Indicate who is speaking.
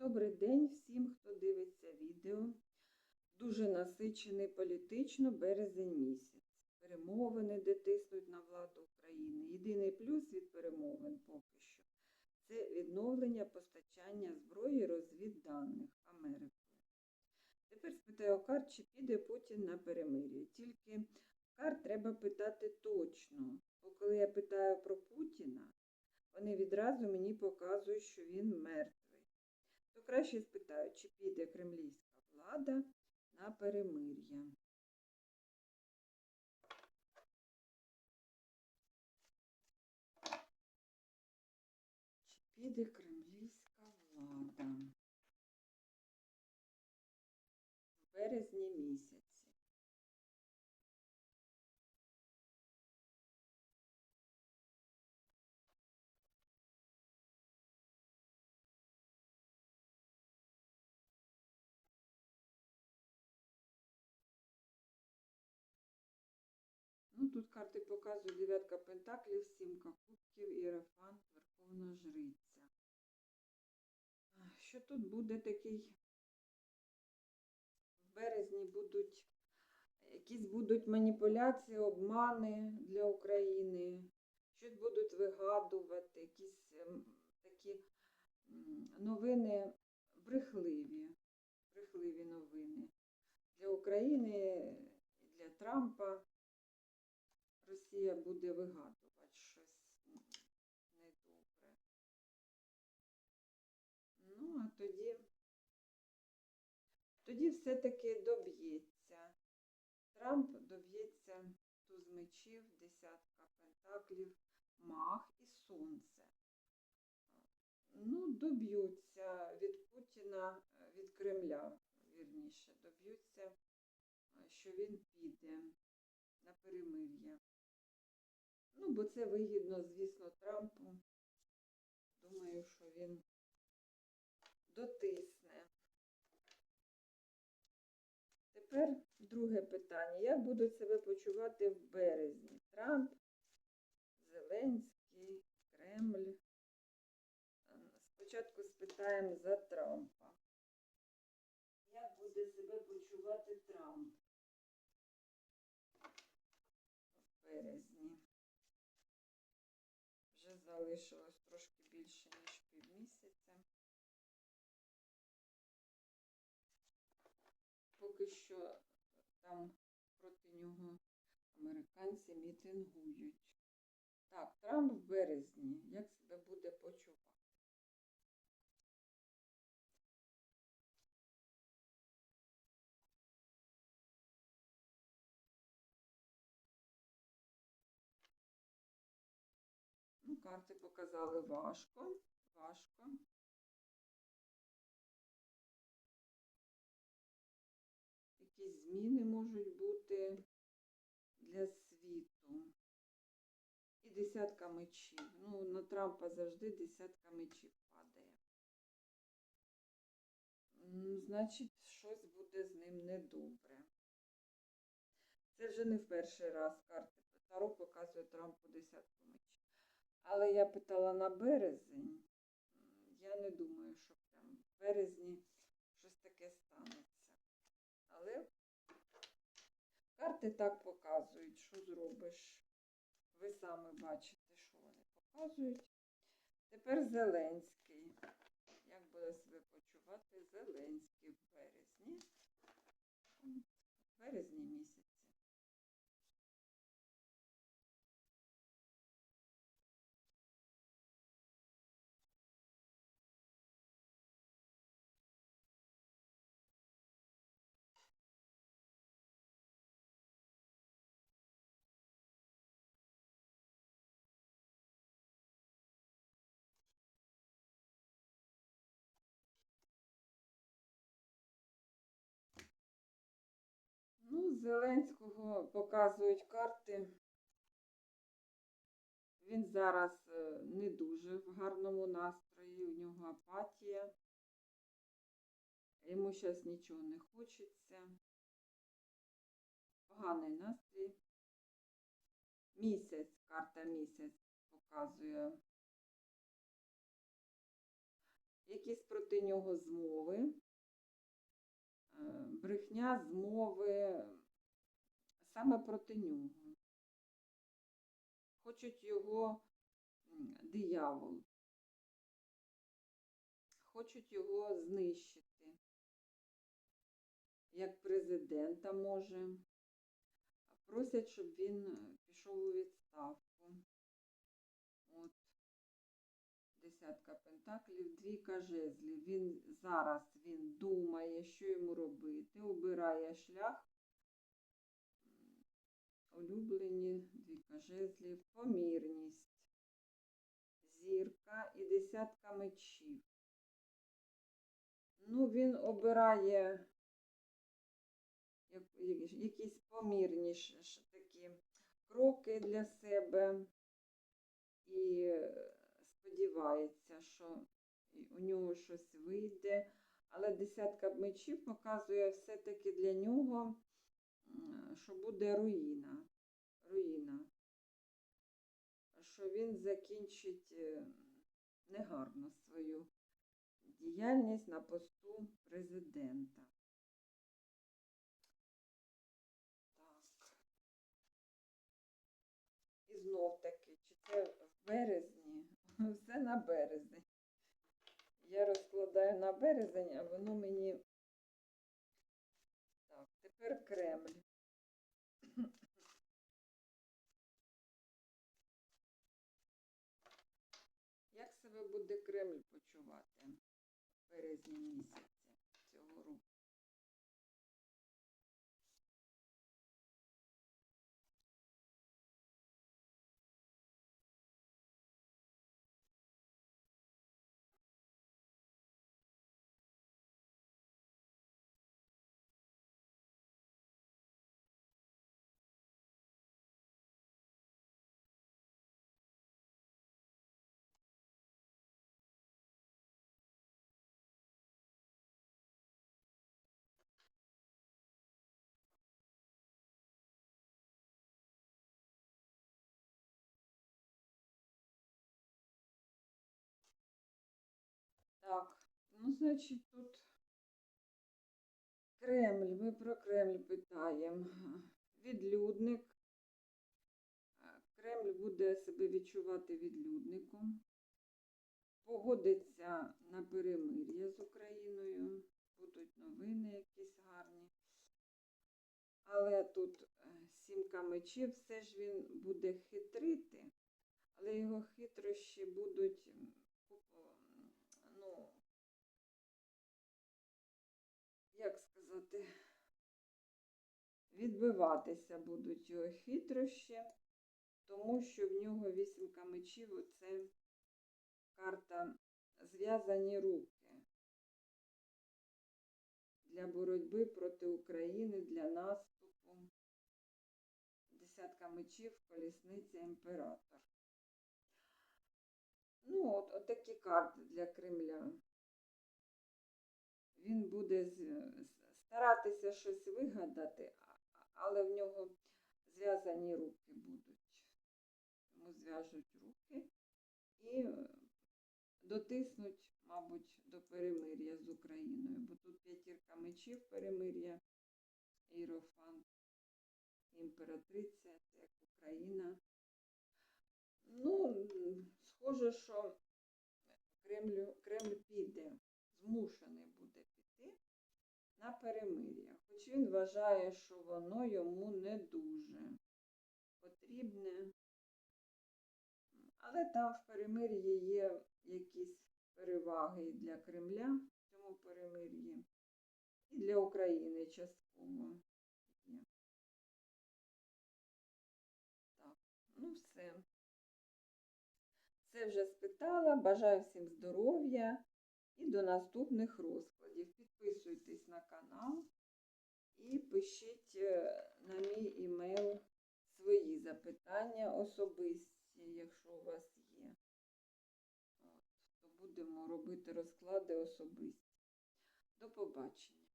Speaker 1: Добрий день всім, хто дивиться відео. Дуже насичений політично березень місяць. Перемовини, де тиснуть на владу України. Єдиний плюс від перемовин поки що це відновлення постачання зброї розвідданих Америкою. Тепер спитаю Кар, чи піде Путін на перемир'я. Тільки Кар треба питати точно. Бо коли я питаю про Путіна, вони відразу мені показують, що він мертвий. То краще спитаю, чи піде кремлівська влада на перемир'я. Чи піде Тут карти показують дев'ятка пентаклів, сімка кубків, іерофант, верховна жриця. Що тут буде такий? В березні будуть якісь будуть маніпуляції, обмани для України, щось будуть вигадувати, якісь ем, такі новини брехливі, брехливі новини для України для Трампа. Росія буде вигадувати щось недобре. Ну, а тоді, тоді все-таки доб'ється. Трамп доб'ється туз мечів, десятка пентаклів, мах і сонце. Ну, доб'ються від Путіна, від Кремля, вірніше, доб'ються, що він піде на перемир'я. Ну, бо це вигідно, звісно, Трампу. Думаю, що він дотисне. Тепер друге питання. Як будуть себе почувати в березні? Трамп, Зеленський, Кремль. Ем, Спочатку спитаємо за Трампа. Як буде себе почувати Трамп в березні? Вже залишилось трошки більше, ніж півмісяця. Поки що там проти нього американці мітингують. Так, Трамп в березні. Як себе буде почувати? Карти показали важко, важко. Якісь зміни можуть бути для світу. І десятка мечів. Ну, на Трампа завжди десятка мечів падає. Значить, щось буде з ним недобре. Це вже не в перший раз карти Таро показує Трампу десятку мечів. Але я питала на березень. Я не думаю, що прям в березні щось таке станеться. Але карти так показують, що зробиш. Ви самі бачите, що вони показують. Тепер Зеленський. Як буде себе почувати Зеленський в березні? В березні місяці. Зеленського показують карти. Він зараз е, не дуже в гарному настрої, у нього апатія. Йому зараз нічого не хочеться. Поганий настрій. Місяць, карта місяць показує. Якісь проти нього змови, е, брехня змови саме проти нього. Хочуть його диявол, хочуть його знищити, як президента може. Просять, щоб він е, пішов у відставку. От. Десятка пентаклів, двійка жезлів. Він зараз він думає, що йому робити, обирає шлях. Улюблені, двійка жезлів, помірність, зірка і десятка мечів. Ну, він обирає якісь помірніші такі кроки для себе і сподівається, що у нього щось вийде. Але десятка мечів показує все-таки для нього, що буде руїна. Руїна. Що він закінчить е, негарно свою діяльність на посту президента. Так. І знов таки, чи це в березні? Все на березень. Я розкладаю на березень, а воно мені. Так, тепер Кремль. В Так, ну, значить, тут Кремль, ми про Кремль питаємо. Відлюдник. Е, Кремль буде себе відчувати відлюдником. Погодиться на перемир'я з Україною. Будуть новини якісь гарні. Але тут е, сімка мечів, все ж він буде хитрити, але його хитрощі будуть м, куп- м, ну, як сказати, відбиватися будуть його хитрощі, тому що в нього вісімка мечів оце карта зв'язані руки для боротьби проти України, для наступу. Десятка мечів, колісниця, імператор. Ну, от, от такі карти для Кремля. Він буде з- з- старатися щось вигадати, але в нього зв'язані руки будуть. Йому зв'яжуть руки і е, дотиснуть, мабуть, до перемир'я з Україною, бо тут п'ятірка мечів перемир'я, Іерофант, імператриця, як Україна. Ну, схоже, що Кремлю, Кремль піде, змушений на перемир'я. Хоч він вважає, що воно йому не дуже потрібне. Але там в перемир'ї є якісь переваги для Кремля в цьому перемир'ї, і для України частково. Так, ну все. Це вже спитала. Бажаю всім здоров'я і до наступних розкладів. Підписуйтесь на канал і пишіть е, на мій імейл свої запитання особисті, якщо у вас є. От, то будемо робити розклади особисті. До побачення.